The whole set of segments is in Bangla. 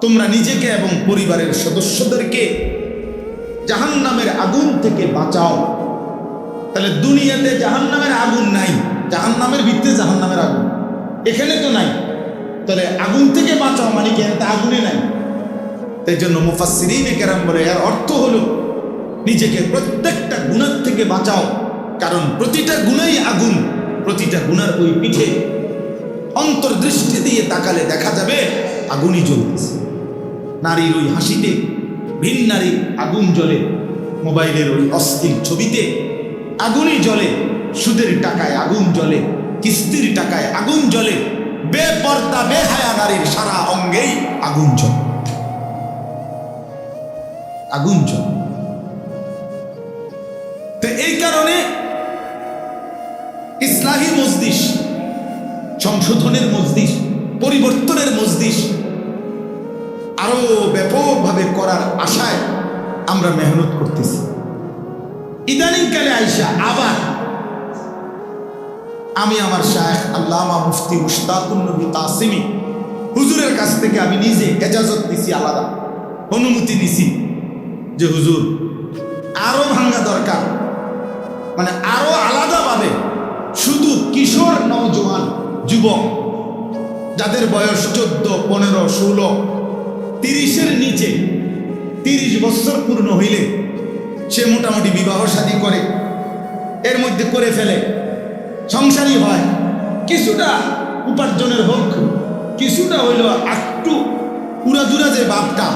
তোমরা নিজেকে এবং পরিবারের সদস্যদেরকে জাহান্নামের আগুন থেকে বাঁচাও। তাহলে দুনিয়াতে জাহান্নামের আগুন নাই জাহান জাহান্নামের ভিত্তিতে জাহান্নামের আগুন। এখানে তো নাই। তাহলে আগুন থেকে বাঁচাও মানে কি? আগুনে নাই। তাই জন্য মুফাসসিরিনে কেরাম বলে, এর অর্থ হলো নিজেকে প্রত্যেকটা গুণার থেকে বাঁচাও। কারণ প্রতিটা গুণাই আগুন, প্রতিটা গুণার ওই পিঠে অন্তর্দৃষ্টি দিয়ে তাকালে দেখা যাবে আগুনই জ্বলতেছে। নারীর ওই হাসিতে, ভিন নারী আগুন জ্বলে, মোবাইলের ওই অস্থির ছবিতে আগুনই জ্বলে সুদের টাকায় আগুন জ্বলে, কিস্তির টাকায় আগুন জ্বলে, বেপর্দা, বেহায়া নারীর সারা অঙ্গেই আগুন জ্বলে। আগুন জ্বলে। তো এই কারণে ইসলাহী মজলিস, সংশোধনের মজলিস, পরিবর্তনের মজলিস আরও ব্যাপকভাবে করার আশায় আমরা মেহনত করতেছি। ইদানিংকালে আইসা আবার আমি আমার শায়েখ আল্লামা মুফতি মুশতাকুন নবী তাসিমি হুজুরের কাছ থেকে আমি নিজে এজাজত নিছি, আলাদা অনুমতি নিছি যে, হুজুর, আরও ভাঙ্গা দরকার। মানে আরও আলাদাভাবে শুধু কিশোর নওজোয়ান যুবক যাদের বয়স চোদ্দ, পনেরো, ষোলো তিরিশের নিচে, তিরিশ বছর পূর্ণ হইলে সে মোটামুটি বিবাহ শাদী করে, এর মধ্যে করে ফেলে সংসারই হয়। কিছুটা উপার্জনের হোক, কিছুটা হইল একটু উড়াদুরা যে বাপটা,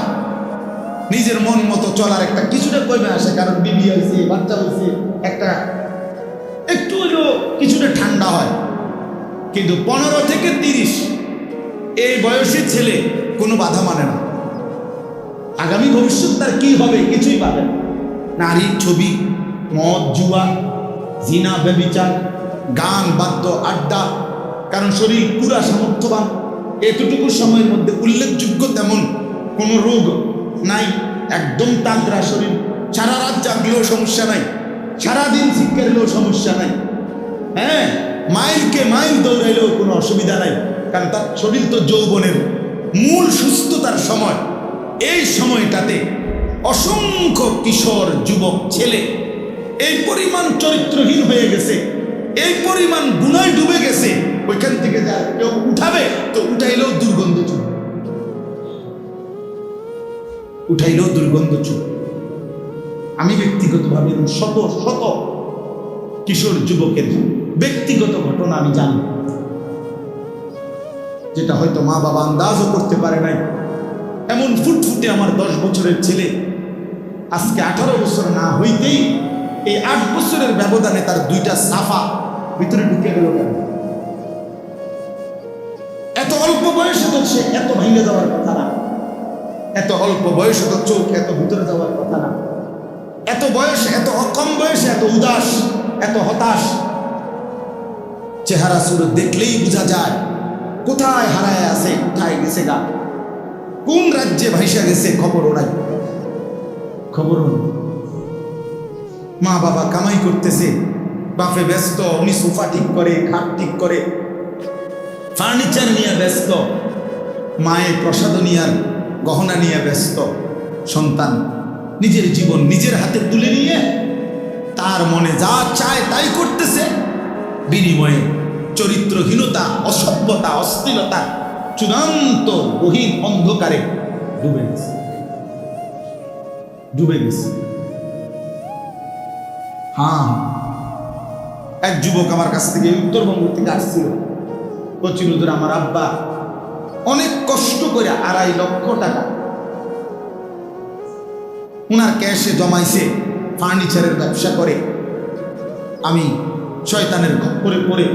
নিজের মন মতো চলার একটা, কিছুটা কমে আসে, কারণ বিবি হয়েছে বাচ্চা হয়েছে একটা একটু হইলেও কিছুটা ঠান্ডা হয়। কিন্তু পনেরো থেকে তিরিশ, এই বয়সের ছেলে কোনো বাধা মানে না। আগামী ভবিষ্যৎ তার কি হবে? কিছুই পাবে নারীর ছবি, মদ, জুয়া, জিনা, ব্যবিচার, গান, বাদ্য, আড্ডা, কারণ শরীর পুরা সামর্থ্যবান। এতটুকু সময়ের মধ্যে উল্লেখযোগ্য তেমন কোনো রোগ নাই। একদম তাগড়া শরীর। সারা রাত জাগলেও সমস্যা নাই। সারাদিন শিক্ষারেও সমস্যা নাই। হ্যাঁ মাইলকে মাইল দৌড়াইলেও কোনো অসুবিধা নাই। কারণ তার শরীর তো যৌবনের মূল সুস্থতার সময়। এই সময়টাতে অসংখ্য কিশোর যুবক ছেলে, এই পরিমাণ চরিত্রহীন হয়ে গেছে, এই পরিমাণ গুণায় ডুবে গেছে, ওইখান থেকে যা কেউ উঠাবে, তো উঠাইলেও দুর্গন্ধ চুল। উঠাইলেও দুর্গন্ধ চুল। আমি ব্যক্তিগতভাবে শত শত কিশোর যুবকের ব্যক্তিগত ঘটনা আমি জানি, যেটা হয়তো মা বাবা আন্দাজও করতে পারে নাই। এমন ফুটফুটে আমার দশ বছরের ছেলে আজকে আঠারো বছর না হইতেই এই আট বছরের ব্যবধানে তার দুইটা সাফা ভিতরে ঢুকে গেল কেন? এত অল্প বয়সে তো সে এত ভেঙে যাওয়ার কথা না। এত অল্প বয়সে তো চোখ এত ভিতরে যাওয়ার কথা না। এত বয়স, এত কম বয়সে এত উদাস, এত হতাশ। চেহারা সুর দেখলেই বোঝা যায়, কোথায় হারায় আছে, কোথায় গেছে গা? কোন রাজ্যে ভাইসা গেছে খবরও নাই? খবরও নেই। মা বাবা কামাই করতেছে বাপে ব্যস্ত উনি সোফা ঠিক করে খাট ঠিক করে ফার্নিচার নিয়ে ব্যস্ত মায়ের প্রসাদ নিয়ার গহনা নিয়ে ব্যস্ত সন্তান নিজের জীবন নিজের হাতে তুলে নিয়ে তার মনে যা চায় তাই করতেছে। বিনিময়ে চরিত্রহীনতা অসভ্যতা অস্থিরতা চূড়ান্ত গহীন অন্ধকারে ডুবে গেছে। ডুবে গেছে। হ্যাঁ এক যুবক আমার কাছ থেকে উত্তরবঙ্গ থেকে আসছিল। হুজুর আমার আব্বা অনেক কষ্ট করে আড়াই লক্ষ টাকা উনার ক্যাশে জমাইছে, ফার্নিচারের ব্যবসা করে। আমি শয়তানের করে পড়ে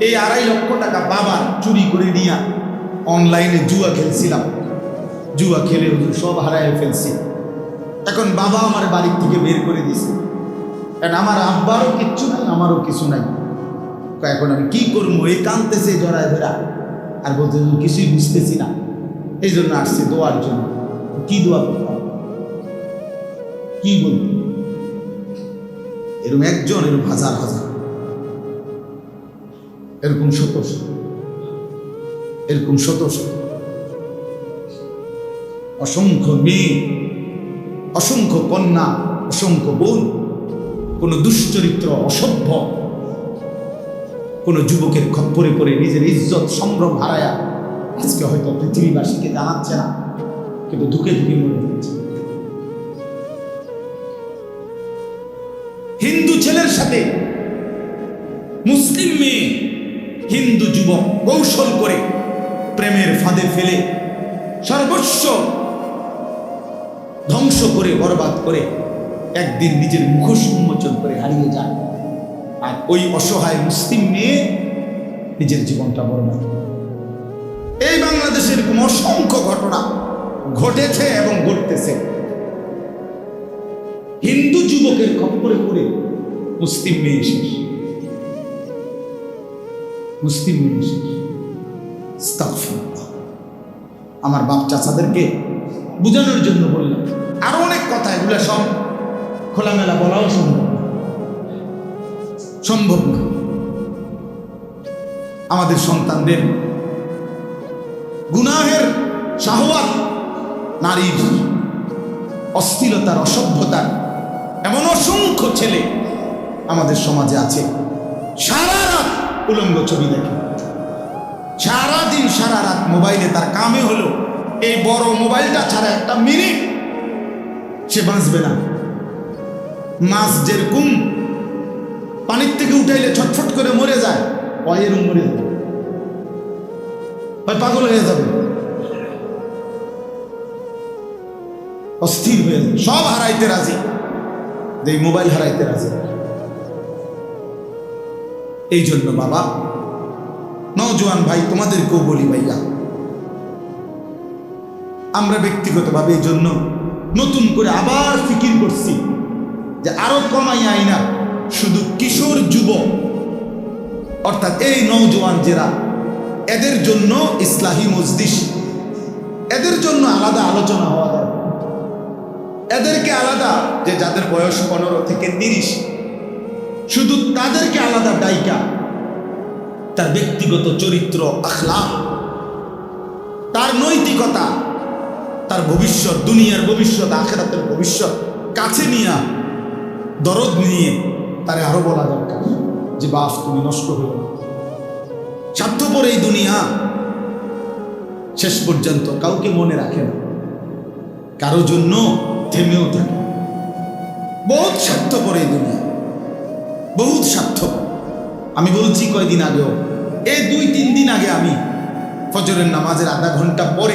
এই আড়াই লক্ষ টাকা বাবা চুরি করে নিয়ে অনলাইনে জুয়া খেলছিলাম। জুয়া খেলে সব হারায় ফেলছি। এখন বাবা আমার বাড়ির থেকে বের করে দিছে। কারণ আমার আব্বারও কিচ্ছু নাই, আমারও কিছু নাই। এখন আমি কি করব? এই কানতেছে জড়ায় ধরা। আর বলতে কিছুই বুঝতেছি না। এই জন্য আসছে দোয়ার জন্য। কি দোয়া করতাম কি বলব? এরকম একজন, এরকম হাজার হাজার। এরকম শত শত। এরকম শত শত। অসংখ্য মেয়ে, অসংখ্য কন্যা, অসংখ্য বোন, কোনো দুশ্চরিত্র অসভ্য, কোনো যুবকের খপ্পরে পড়ে নিজের ইজ্জত সম্ভ্রম হারায়া আজকে হয়তো পৃথিবীবাসীকে জানাচ্ছে না, কিন্তু ধুকে ধুকে মরে যাচ্ছে হিন্দু ছেলের সাথে মুসলিম মেয়ে হিন্দু যুবক কৌশল করে প্রেমের ফাঁদে ফেলে সর্বস্ব ধ্বংস করে, বরবাদ করে একদিন নিজের মুখোশ উন্মোচন করে হারিয়ে যায়। আর ওই অসহায় মুসলিম মেয়ে নিজের জীবনটা বরবাদ এই বাংলাদেশে এরকম অসংখ্য ঘটনা ঘটেছে এবং ঘটতেছে। হিন্দু যুবকের খপ্পরে পড়ে মুসলিম মেয়ে শেষ মুসলিম মেয়ে শেষ। আমার বাপ চাচাদেরকে বোঝানোর জন্য বললাম। আরও অনেক কথা, এগুলো সব খোলামেলা বলাও সম্ভব সম্ভব না। আমাদের সন্তানদের গুনাহের শাহওয়াত, নারীর অস্থিরতার অসভ্যতার এমন অসংখ্য ছেলে আমাদের সমাজে আছে। সারা রাত উলঙ্গ ছবি দেখে। সারা দিন সারা রাত মোবাইলে তার কামে হলো। এই বড় মোবাইলটা ছাড়া একটা মিনিট সে বাঁচবে না। মাছ যেরকম পানির থেকে উঠাইলে ছটফট করে মরে যায় এরকম মরে যাবে পাগল হয়ে যাবে। অস্থির হয়ে যাবে। সব হারাইতে রাজি। এই মোবাইল হারাইতে রাজি। এই জন্য বাবা নজওয়ান ভাই, তোমাদেরকেও বলি ভাইয়া, আমরা ব্যক্তিগতভাবে এই জন্য নতুন করে আবার ফিকির করছি যে আরও কমাই আইনা শুধু কিশোর যুব অর্থাৎ এই নৌজওয়ান যারা এদের জন্য ইসলাহী মজদিস এদের জন্য আলাদা আলোচনা হওয়া দরকার। এদেরকে আলাদা, যে যাদের বয়স পনেরো থেকে তিরিশ, শুধু তাদেরকে আলাদা ডাইকা তার ব্যক্তিগত চরিত্র আখলা তার নৈতিকতা, তার ভবিষ্যৎ, দুনিয়ার ভবিষ্যৎ, আখেরাতের ভবিষ্যৎ, কাছে নিয়ে, দরদ নিয়ে তারে আরও বলা দরকার যে বাপ তুমি নষ্ট হলো স্বার্থপর এই দুনিয়া শেষ পর্যন্ত কাউকে মনে রাখে না। কারও জন্য থেমেও থাকে। বহুত স্বার্থপর এই দুনিয়া। বহুত স্বার্থপর। আমি বলছি কয়দিন আগেও। এই দুই, তিন দিন আগে আমি ফজরের নামাজের আধা ঘণ্টা পরে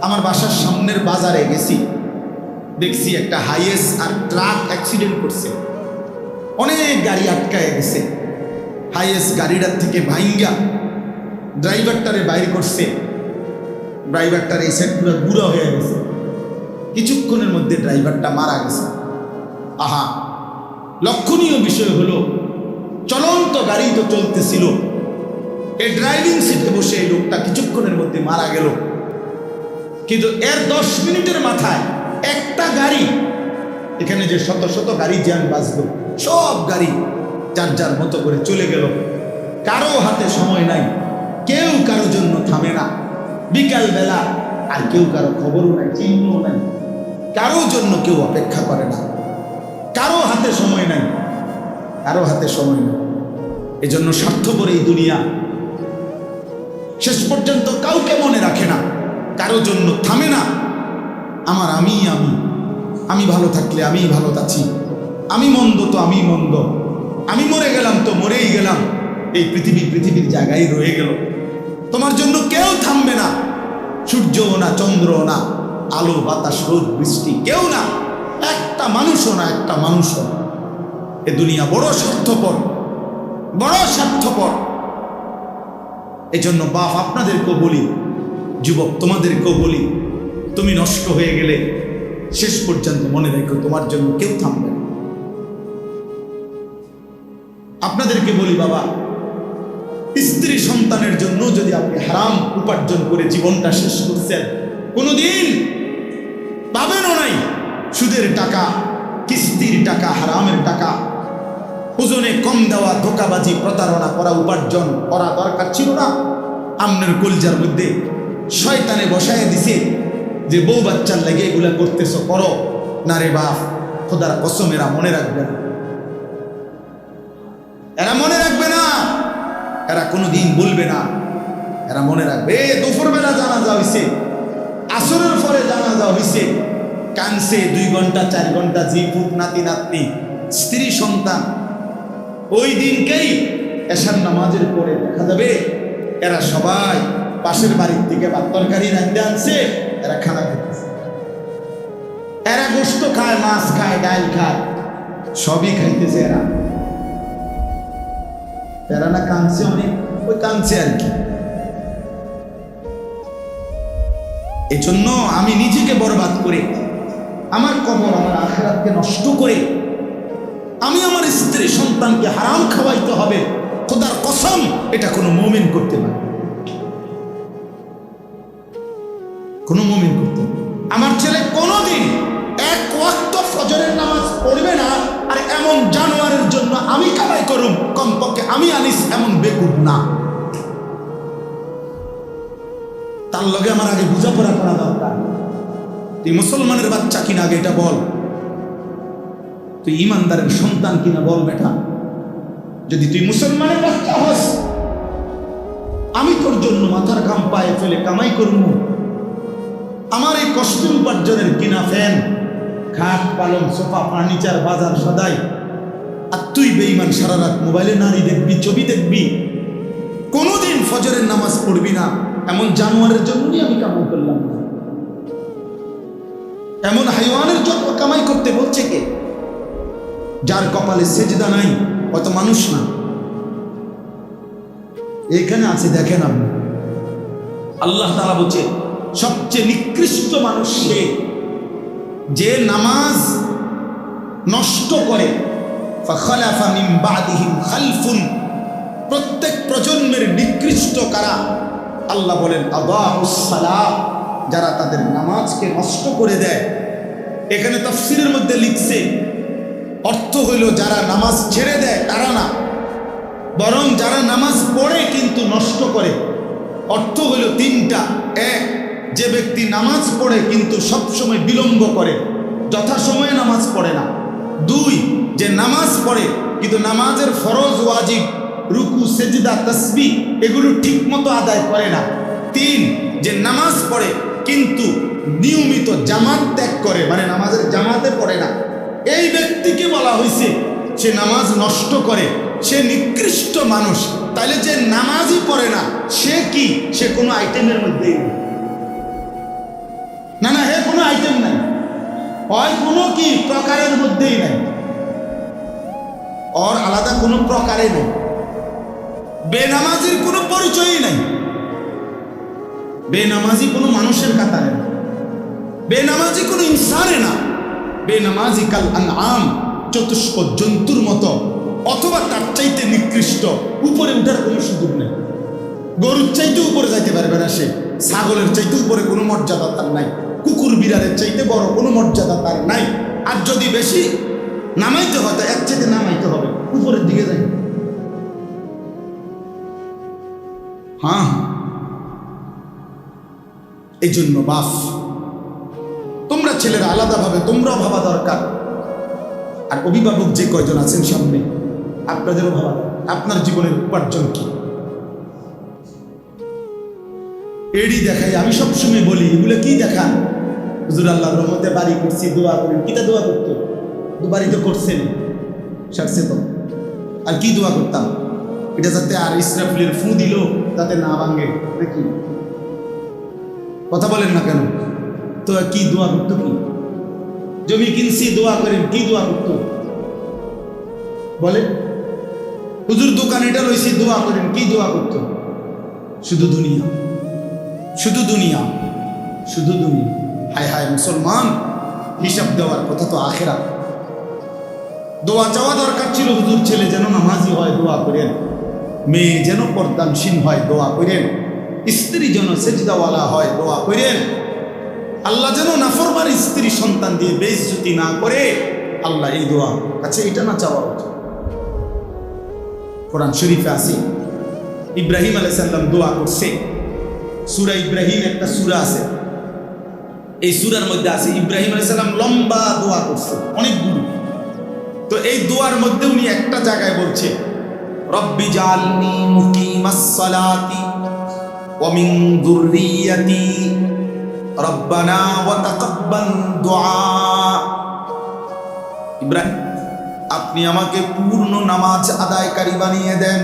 আমার বাসার সামনের বাজারে গেছি। দেখছি একটা হাইয়েস আর ট্রাক অ্যাক্সিডেন্ট করছে। অনেক গাড়ি আটকায় গেছে। হাইয়েস্ট গাড়িটার থেকে ভাইঙ্গা ড্রাইভারটারে বাইর করছে। ড্রাইভারটার সাইড পুরো বুড়া হয়ে গেছে। কিছুক্ষণের মধ্যে ড্রাইভারটা মারা গেছে। আহা! লক্ষণীয় বিষয় হলো চলন্ত গাড়ি তো চলতেছিল। এই ড্রাইভিং সিটে বসে এই লোকটা কিছুক্ষণের মধ্যে মারা গেল। কিন্তু এর দশ মিনিটের মাথায় একটা গাড়ি, এখানে যে শত শত গাড়ি জ্যাম বাঁচলো সব গাড়ি যার যার মতো করে চলে গেল। কারও হাতে সময় নাই, কেউ কারও জন্য থামে না। বিকাল বেলা আর কেউ কারও খবরও নাই, চিহ্নও নাই। কারও জন্য কেউ অপেক্ষা করে না। কারও হাতে সময় নাই কারও হাতে সময় নেই। এজন্য স্বার্থপর এই দুনিয়া শেষ পর্যন্ত কাউকে মনে রাখে না, কারও জন্য থামে না। আমার আমি আমি আমি ভালো থাকলে আমি ভালো আছি। আমি মন্দ তো আমি মন্দ। আমি মরে গেলাম তো মরেই গেলাম। এই পৃথিবী পৃথিবীর জায়গায় রয়ে গেল। তোমার জন্য কেউ থামবে না। সূর্যও না, চন্দ্রও না, আলো, বাতাস, রোদ, বৃষ্টি কেউ না। একটা মানুষও না, একটা মানুষও না। এ দুনিয়া বড় স্বার্থপর বড় স্বার্থপর। এই জন্য বাপ, আপনাদেরকেও বলি, যুবক, তোমাদেরকেও বলি, তুমি নষ্ট হয়ে গেলে শেষ পর্যন্ত মনে রেখো, তোমার জন্য কেউ থামবে আপনাদেরকে বলি, বাবা, স্ত্রী সন্তানের জন্য যদি আপনি হারাম উপার্জন করে জীবনটা শেষ করছেন, কোনোদিন পাবেনও নাই। সুদের টাকা, কিস্তির টাকা, হারামের টাকা ওজনে কম দেওয়া ধোকাবাজি, প্রতারণা করা, উপার্জন করা দরকার ছিল না। আমনের কলজার মধ্যে শয়তানে বসায় দিছে যে, বউ বাচ্চার লাগে এগুলা করতেছ, করো। না রে বাপ, খোদার কসম, এরা মনে রাখবে না। এরা মনে রাখবে না, এরা কোনোদিন বলবে না। এরা মনে রাখবে, এ, দুপুরবেলা জানাজা হয়েছে আসরের পরে জানাজা হয়েছে কানছে দুই ঘণ্টা, চার ঘণ্টা, জি পুত নাতি, নাতনি, স্ত্রী, সন্তান ওই দিনকেই এশার নামাজের পরে দেখা যাবে এরা সবাই পাশের বাড়ির থেকে বা তরকারি রাখতে আনছে, এরা খানা খেতেছে এরা গোস্ত খায়, মাছ খায়, ডাল খায়, সবই খাইতেছে এরা। এরা না কাঁদছে অনেক, ওই কাঁদছে আর কি। এই জন্য আমি নিজেকে বরবাদ করে, আমার কবর, আমার আখেরাতকে নষ্ট করে আমি আমার স্ত্রী সন্তানকে হারাম খাওয়াইতে হবে। খোদার কসম, এটা কোনো মোমেন করতে পারে কোনো মোমেন করতে আমার ছেলে কোনোদিন এক ওয়াক্ত ফজরের নামাজ পড়বে না, আর এমন জানোয়ারের জন্য আমি কামাই করুম, কমপক্ষে আমি আনিস এমন বেকুব না। তার লগে আমার আগে বোঝাপড়া করা দরকার। তুই মুসলমানের বাচ্চা কিনা আগে এটা বল। তুই ইমানদারের সন্তান কিনা বল বেটা। যদি তুই মুসলমানের বাচ্চা হস, আমি তোর জন্য মাথার ঘাম পায়ে ফেলে কামাই করব। আমার এই কষ্টের উপার্জনের কিনা ফ্যান খাট পালন সোফা, ফার্নিচার, বাজার সদাই। আর তুই বেইমান সারা রাত মোবাইলে নারী দেখবি, ছবি দেখবি। কোনোদিন ফজরের নামাজ পড়বি না। এমন জানোয়ারের জন্যই আমি কামাই করলাম এমন হাইওয়ানের জন্য কামাই করতে বলছে কে? যার কপালে সেজদা নাই, অত মানুষ না। এখানে আছে, দেখেন আপনি। আল্লাহ তারা বলছে, সবচেয়ে নিকৃষ্ট মানুষ সে যে নামাজ নষ্ট করে। খালফুন। প্রত্যেক প্রজন্মের নিকৃষ্ট কারা? আল্লাহ বলেন আবাহসালা যারা তাদের নামাজকে নষ্ট করে দেয়। এখানে তফসিলের মধ্যে লিখছে অর্থ হইল যারা নামাজ ছেড়ে দেয়, তারা না। বরং যারা নামাজ পড়ে কিন্তু নষ্ট করে। অর্থ হইল তিনটা। এক, যে ব্যক্তি নামাজ পড়ে কিন্তু সবসময় বিলম্ব করে, যথাসময়ে নামাজ পড়ে না। দুই, যে নামাজ পড়ে কিন্তু নামাজের ফরজ, ওয়াজিব, রুকু, সেজদা, তসবি, এগুলো ঠিক মতো আদায় করে না। তিন, যে নামাজ পড়ে কিন্তু নিয়মিত জামাত ত্যাগ করে মানে নামাজের জামাতে পড়ে না। এই ব্যক্তিকে বলা হয়েছে সে নামাজ নষ্ট করে, সে নিকৃষ্ট মানুষ। তাইলে যে নামাজই পড়ে না, সে কি? সে কোনো আইটেমের মধ্যেই না না, হে, কোনো আইটেম নাই। হয় কোনো কি প্রকারের মধ্যেই নাই। ওর আলাদা কোনো প্রকারে নেই। বেনামাজির কোনো পরিচয়ই নাই। বেনামাজি কোনো মানুষের কাতারে না। বেনামাজি কোনো ইনসানে না। বেনামাজি কাল আম চতুষ্প জন্তুর মতো, অথবা তার চাইতে নিকৃষ্ট। উপরে উঠার কোনো সুযোগ নেই। গরুর চাইতে উপরে যাইতে পারবে না সে। ছাগলের চাইতে উপরে কোনো মর্যাদা তার নাই। কুকুর বিড়ালের চাইতে বড় কোনো মর্যাদা তার নাই। আর যদি বেশি নামাইতে হয়, তা এক চাইতে নামাইতে হবে। উপরের দিকে যাই। হ্যাঁ। এই জন্য বাফ। ছেলেরা আলাদাভাবে তোমরাও ভাবা দরকার। আর অভিভাবক যে কয়জন আছেন সামনে, আপনাদেরও ভাবা আপনার জীবনের উপার্জন কি? এডি দেখাই, আমি সবসময় বলি, এগুলো কি দেখান? হুজুর আল্লাহ রহমতে বাড়ি করছি, দোয়া করেন। কিটা দোয়া করতো? বাড়ি তো করছেন। সারছে তো। আর কি দোয়া করতাম? এটা যাতে আর ইসরাফিলের ফু দিল, যাতে না ভাঙে, নাকি? কথা বলেন না কেন? তো কি দোয়া করতো কি? জমি কিনছি, দোয়া করেন, কি দোয়া করতো বলে হুজুর দোকান এটা রয়েছে দোয়া করেন, কি দোয়া করতো শুধু দুনিয়া। শুধু দুনিয়া। শুধু দুনিয়া। হায় হায়, মুসলমান, হিসাব দেওয়ার কথা তো আখেরা। দোয়া চাওয়া দরকার ছিল হুজুর, ছেলে যেন নামাজি হয়, দোয়া করেন। মেয়ে যেন পর্দানসীন হয়, দোয়া করেন। স্ত্রী যেন সেজদাওয়ালা হয়, দোয়া করেন। আল্লাহ যেন নাফরবার স্ত্রী সন্তান দিয়ে বেইজ্জতি না করে। আল্লাহ এই দোয়া আচ্ছা এটা না চাওয়া উচিত। কোরআন শরীফে আছে, ইব্রাহিম আলাইসাল্লাম দোয়া করছে। সুরা ইব্রাহিম একটা সুরা আছে। এই সুরার মধ্যে আছে, ইব্রাহিম আলাইসাল্লাম লম্বা দোয়া করছে অনেকগুলো তো এই দোয়ার মধ্যে উনি একটা জায়গায় বলছে, রব্বি জালনি মুকিমাস ওয়া মিন রব্বানা ওয়া তাকাব্বাল দুআ। ইব্রাহিম, আপনি আমাকে পূর্ণ নামাজ আদায়কারী বানিয়ে দেন।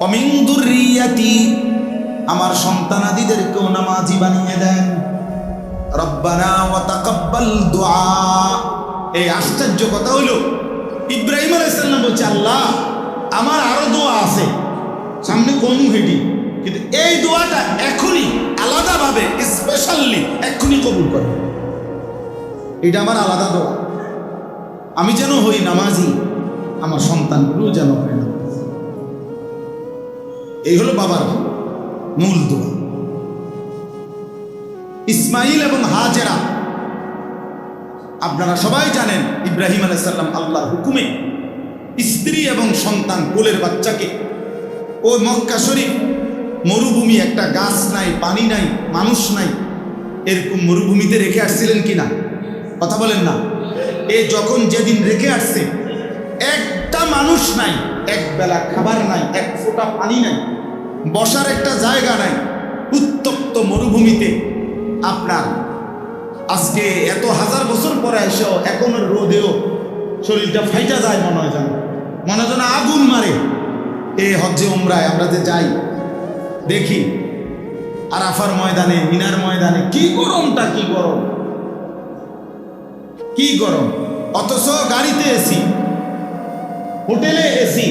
অমিন দুর্রিয়াতি, আমার সন্তানাদিদেরকেও নামাজি বানিয়ে দেন। রব্বানা ওয়া তাকাব্বাল দুআ। এই আশ্চর্য কথা হলো ইব্রাহিম আলাইহিস বলছে, আল্লাহ, আমার আরও দোয়া আছে। সামনে কোন ঘেটি? কিন্তু এই দোয়াটা এখনই আলাদাভাবে স্পেশালি এখনই কবুল করে এটা আমার আলাদা দোয়া। আমি যেন হই নামাজি, আমার সন্তানগুলো যেন হয় না এই হলো বাবার মূল দোয়া। ইসমাইল এবং হাজেরা, আপনারা সবাই জানেন ইব্রাহিম আলাইসাল্লাম আল্লাহর হুকুমে স্ত্রী এবং সন্তান কোলের বাচ্চাকে ও মক্কা শরীফ মরুভূমি একটা গাছ নাই, পানি নাই, মানুষ নাই। এরকম মরুভূমিতে রেখে আসছিলেন কিনা? কথা বলেন না। এ যখন যেদিন রেখে আসছে, একটা মানুষ নাই, এক বেলা খাবার নাই, এক ফোঁটা পানি নাই, বসার একটা জায়গা নাই, উত্তপ্ত মরুভূমিতে আপনার আজকে এত হাজার বছর পরে এসেও এখনও রোদেও শরীরটা ফাইটা যায় মনে হয় যেন। মনে হয় যেন আগুন মারে। এ হজ্জে উমরায়, আমরা যে যাই দেখি। আরাফার ময়দানে, মিনার ময়দানে, কি গরমটা, কি গরম? কি গরম? অথচ গাড়িতে এসি হোটেলে এসি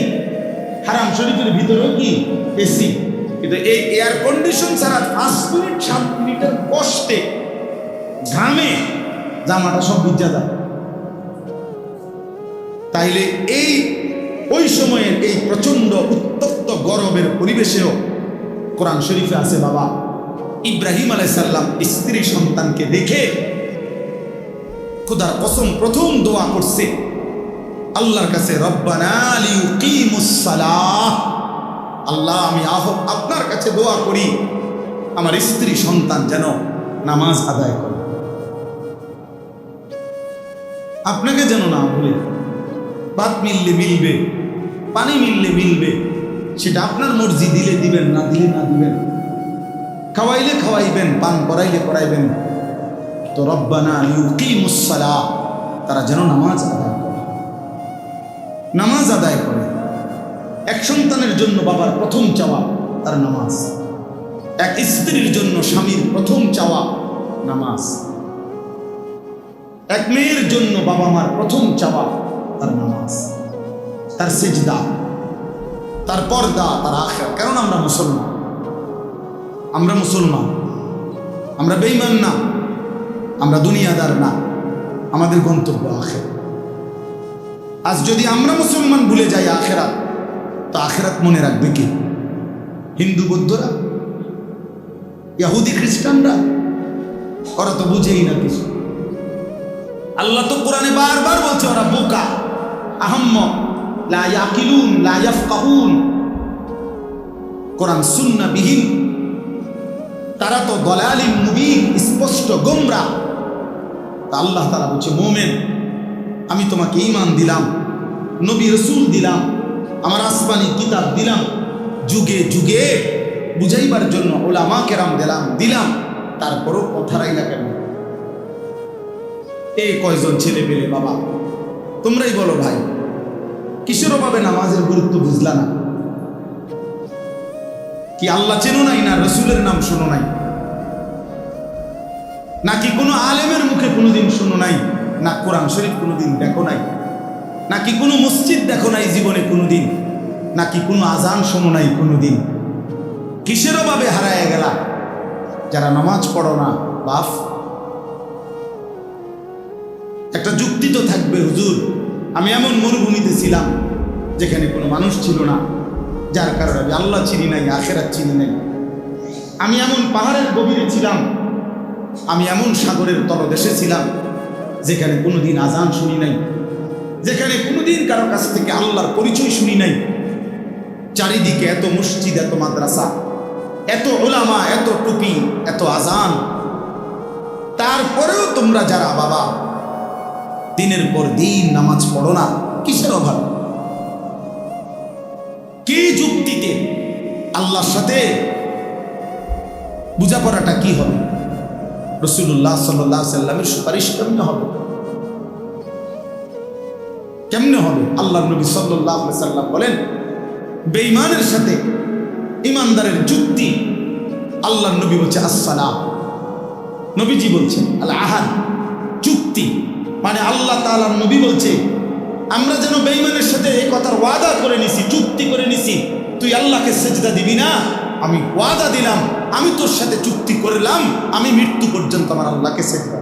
হারাম শরীফের ভিতরেও কি এসি কিন্তু এই এয়ার কন্ডিশন ছাড়া পাঁচ মিনিট, সাত মিনিটের কষ্টে ঘামে জামাটা সব ভিজা যায়। তাইলে এই, ওই সময়ের এই প্রচণ্ড উত্তপ্ত গরমের পরিবেশেও কোরআন শরীফে আছে, বাবা। ইব্রাহিম আলাইসাল্লাম স্ত্রী সন্তানকে দেখে খুদার কসম প্রথম দোয়া করছে, আল্লাহর কাছে আল্লাহ, আমি আহ, আপনার কাছে দোয়া করি, আমার স্ত্রী সন্তান যেন নামাজ আদায় করে। আপনাকে যেন না ভুলে ভাত মিললে মিলবে, পানি মিললে মিলবে সেটা আপনার মর্জি, দিলে দিবেন, না দিলে না দিবেন। খাওয়াইলে খাওয়াইবেন, পান করাইলে করাইবেন। তো রব্বানা ইউকিমুসসালা তারা যেন নামাজ আদায় করে। নামাজ আদায় করে। এক সন্তানের জন্য বাবার প্রথম চাওয়া, তার নামাজ। এক স্ত্রীর জন্য স্বামীর প্রথম চাওয়া, নামাজ। এক মেয়ের জন্য বাবা মার প্রথম চাওয়া, তার নামাজ। তার সেজদা। তার পর্দা, তার আখের। কারণ আমরা মুসলমান। আমরা মুসলমান। আমরা বেইমান না। আমরা দুনিয়াদার না। আমাদের গন্তব্য আখের। আজ যদি আমরা মুসলমান ভুলে যাই আখেরাত, তো আখেরাত মনে রাখবে কি? হিন্দু বৌদ্ধরা? ইয়াহুদি খ্রিস্টানরা? ওরা তো বুঝেই না কিছু। আল্লাহ তো কোরআনে বারবার বলছে, ওরা বোকা আহম্ম বিহীন। তারা তো স্পষ্ট গোমরা। আল্লাহ তারা বলছে, মোমেন, আমি তোমাকে ইমান দিলাম, নবী রসুল দিলাম, আমার আসমানি কিতাব দিলাম, যুগে যুগে বুঝাইবার জন্য ওলামা কেরাম দিলাম দিলাম, তারপরও কথারাই না কেন? এই কয়জন ছেলে পেলে বাবা? তোমরাই বলো ভাই। কিসের অভাবে নামাজের গুরুত্ব বুঝলা না? কি আল্লাহ চেনো নাই না রসুলের নাম শোনো নাই? নাকি কোনো আলেমের মুখে কোনোদিন শোনো নাই, না কোরআন শরীফ কোনোদিন দেখো নাই? নাকি কোনো মসজিদ দেখো নাই জীবনে কোনোদিন? নাকি কোনো আজান শোনো নাই কোনোদিন? কিসের অভাবে হারায় গেলা? যারা নামাজ পড়ো না, বাফ। একটা যুক্তি তো থাকবে, হুজুর। আমি এমন মরুভূমিতে ছিলাম যেখানে কোনো মানুষ ছিল না, যার কারণে আমি আল্লাহ চিনি নাই, আখেরাত চিনি নাই। আমি এমন পাহাড়ের গভীরে ছিলাম, আমি এমন সাগরের তলদেশে ছিলাম যেখানে কোনোদিন আজান শুনি নাই, যেখানে কোনোদিন কারও কাছ থেকে আল্লাহর পরিচয় শুনি নাই। চারিদিকে এত মসজিদ, এত মাদ্রাসা, এত ওলামা, এত টুপি, এত আজান। তারপরেও তোমরা যারা বাবা দিনের পর দিন নামাজ পড়ো না। কিসের অভাব? কি যুক্তিতে আল্লাহর সাথে বোঝাপড়াটা কি হবে? রসুল্লাহ সাল্লাহ সাল্লামের সুপারিশ কেমনে হবে? কেমনে হবে? আল্লাহ নবী সাল্লাহ সাল্লাম বলেন, বেঈমানের সাথে ইমানদারের যুক্তি। আল্লাহ নবী বলছে, আসসালাম। নবীজি বলছেন আল্লাহ আহাদ চুক্তি মানে আল্লাহ তালার নবী বলছে, আমরা যেন বেইমানের সাথে এই কথার ওয়াদা করে নিছি, চুক্তি করে নিছি, তুই আল্লাহকে সেজদা দিবি না? আমি ওয়াদা দিলাম, আমি তোর সাথে চুক্তি করলাম, আমি মৃত্যু পর্যন্ত আমার আল্লাহকে সেজদা